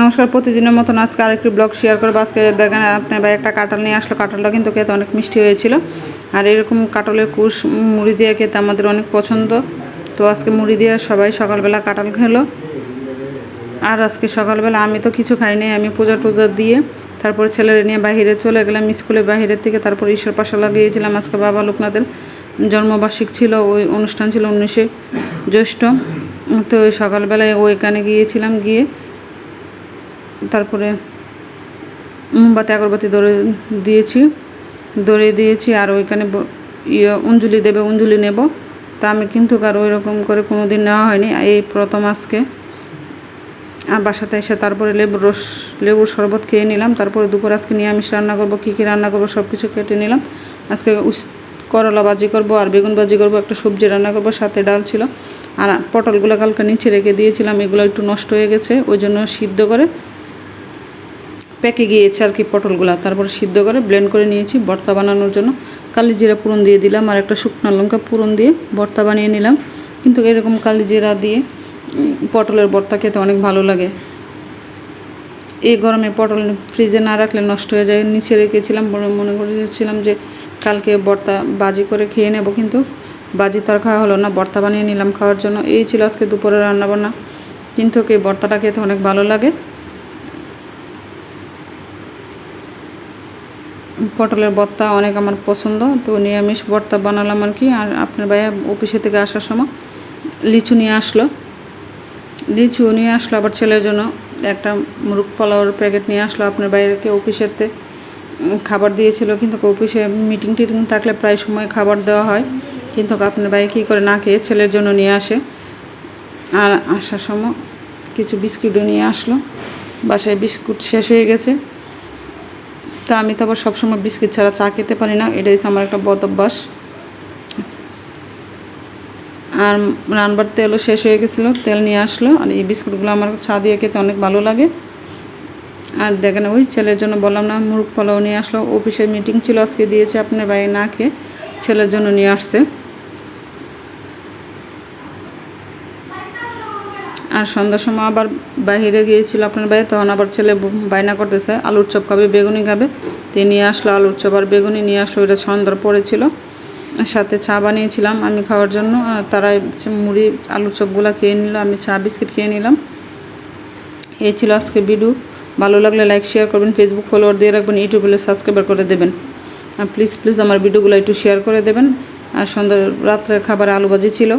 নমস্কার, প্রতিদিনের মতন আজকে আরেকটি ব্লগ শেয়ার করব। আজকে দেখেন আপনার ভাই একটা কাঁঠাল নিয়ে আসলো। কাঁঠালটা কিন্তু খেতে অনেক মিষ্টি হয়েছিল। আর এরকম কাঁঠালের কুশ, মুড়ি দিয়ে খেতে আমাদের অনেক পছন্দ। তো আজকে মুড়ি দিয়ে সবাই সকালবেলা কাঁঠাল খেলো। আর আজকে সকালবেলা আমি তো কিছু খাইনি আমি পূজা টুজা দিয়ে তারপরে ছেলেরা নিয়ে বাইরে চলে গেলাম স্কুলে। বাইরের থেকে তারপর ঈশ্বর পাশা লাগিয়েছিলাম আজকে বাবা লোকনাথের। জন্মবার্ষিক ছিল, ওই অনুষ্ঠান ছিল উনিশে জ্যৈষ্ঠ। তো সকালবেলায় ওইখানে গিয়েছিলাম গিয়ে তারপরে মোমবাতি, আগরবাতি ধরে দিয়েছি ধরে দিয়েছি, আর ওইখানে ইয়ে অঞ্জলি দেবে, অঞ্জলি নেব। তা আমি কিন্তু আর ওই রকম করে কোনো দিন নেওয়া হয়নি। এই প্রথম আজকে। আর বাসাতে এসে তারপরে লেবুর রস, লেবুর শরবত খেয়ে নিলাম। তারপরে দুপুর আজকে নিরামিষ রান্না করব, কী কী রান্না করব সব কিছু কেটে নিলাম। আজকে উস- করলা ভাজি করব আর বেগুন ভাজি করব, একটা সবজি রান্না করব, সাথে ডাল ছিল। আর পটলগুলো কালকে নিচে রেখে দিয়েছিলাম, এগুলো একটু নষ্ট হয়ে গেছে, ওই জন্য সিদ্ধ করে পেকে গিয়েছে আর কি পটলগুলো তারপরে সিদ্ধ করে ব্লেন্ড করে নিয়েছি, ভর্তা বানানোর জন্য। কালি জিরা পুরন দিয়ে দিলাম আর একটা শুকনো লঙ্কা পুরন দিয়ে ভর্তা বানিয়ে নিলাম। কিন্তু এরকম কালি জিরা দিয়ে পটলের ভর্তা খেতে অনেক ভালো লাগে। এই গরমে পটল ফ্রিজে না রাখলে নষ্ট হয়ে যায়। নিচে রেখেছিলাম মনে করেছিলাম যে কালকে ভর্তা বাজি করে খেয়ে নেব, কিন্তু বাজি তার খাওয়া হলো না। ভর্তা বানিয়ে নিলাম খাওয়ার জন্য। এই ছিল আজকে দুপুরে রান্নাবান্না। কিন্তু এই ভর্তাটা খেতে অনেক ভালো লাগে। পটলের ভর্তা অনেক আমার পছন্দ, তো নিরামিষ ভর্তা বানালাম আর কি। আর আপনার ভাইয়া অফিসে থেকে আসার সময় লিচু নিয়ে আসলো। লিচু নিয়ে আসলো আবার ছেলের জন্য। একটা মুরগ পোলাওর প্যাকেট নিয়ে আসলো। আপনার বাইরেকে অফিসেতে খাবার দিয়েছিল। কিন্তু অফিসে মিটিং টিটিং থাকলে প্রায় সময় খাবার দেওয়া হয়। কিন্তু আপনার ভাই কী করে না খেয়ে ছেলের জন্য নিয়ে আসে। আর আসার সময় কিছু বিস্কুটও নিয়ে আসলো। বাসায় বিস্কুট শেষ হয়ে গেছে। তা আমি তো আবার সবসময় বিস্কিট ছাড়া চা খেতে পারি না, এটাই আমার একটা বদ অভ্যাস। আর রান্নার তেলও শেষ হয়ে গেছিল, তেল নিয়ে আসলো, আর এই বিস্কুটগুলো আমার চা দিয়ে খেতে অনেক ভালো লাগে। আর দেখেন ওই ছেলের জন্য বললাম না, মুরগ পোলাও নিয়ে আসলো, অফিসের মিটিং ছিল, আজকে দিয়েছে আপনার বাইরে না খেয়ে, ছেলের জন্য নিয়ে আসছে। আর সন্ধ্যার সময় আবার বাইরে গিয়েছিল আপনার বাইরে তখন আবার ছেলে বায়না করতেছে, আলুর চপ খাবে, বেগুনি খাবে। তিনি নিয়ে আসলো আলুর চপ আর বেগুনি নিয়ে আসলো এটা সন্ধ্যার পরে ছিল। আর সাথে চা বানিয়েছিলাম আমি খাওয়ার জন্য, আর তারা মুড়ি, আলুর চপগুলো খেয়ে নিল, আমি চা, বিস্কিট খেয়ে নিলাম। এই ছিল আজকে ভিডিও। ভালো লাগলে লাইক শেয়ার করবেন ফেসবুক ফলোয়ার দিয়ে রাখবেন ইউটিউবে সাবস্ক্রাইবার করে দেবেন। আর প্লিজ প্লিজ আমার ভিডিওগুলো একটু শেয়ার করে দেবেন। আর সন্ধ্যা রাত্রের খাবারে আলু ভাজি ছিল।